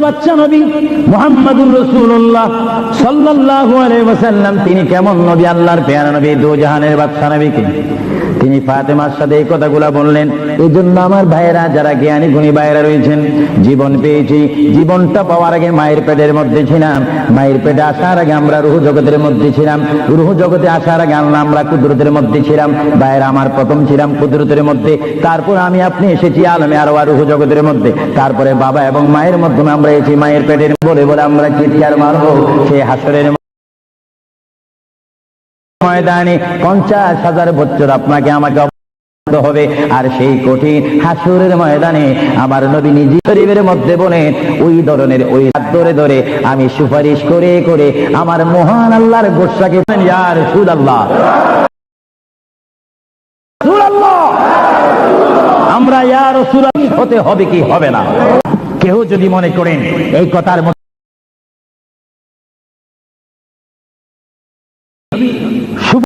বাচ্চা নবী মোহাম্মদুর রসুল্লাহ সাল্লাহ তিনি কেমন নবী? আল্লাহর পেয়ারা নবী, দু জাহানের বাচ্চা নবীকে। তিনি ফাতেমার সাথে এই কথাগুলো বললেন এই জন্য আমার ভাইয়েরা যারা জ্ঞানী গুণী ভাইয়েরা রয়েছেন, জীবন পেয়েছি। জীবনটা পাওয়ার আগে মায়ের পেটের মধ্যে ছিলাম। মায়ের পেটে আসার আগে আমরা রুহ জগতের মধ্যে ছিলাম। রুহ জগতে আসার আগে আমরা কুদরতের মধ্যে ছিলাম। ভাইয়েরা আমার প্রথম ছিলাম কুদরতের মধ্যে। তারপর আমি আপনি এসেছি আলমে আরও আর রুহ জগতের মধ্যে। তারপরে বাবা এবং মায়ের মাধ্যমে আমরা এসেছি মায়ের পেটের বলে বলে আমরা চিৎকার মারবো। সেই হাসরের ময়দানে পঞ্চাশ হাজার বছর আপনাকে আমাকে হবে। আর সেই কঠিন হাসুরের ময়দানে আমার নবী নিজি শরীফের মধ্যে বলে, ওই ধরনের ওই হাত ধরে ধরে আমি সুপারিশ করে করে আমার মহান আল্লাহর গোসাকে ইয়ার সুদ আল্লাহ আমরা ইয়ার সুর হতে হবে কি হবে না? কেউ যদি মনে করেন এই কথার মধ্যে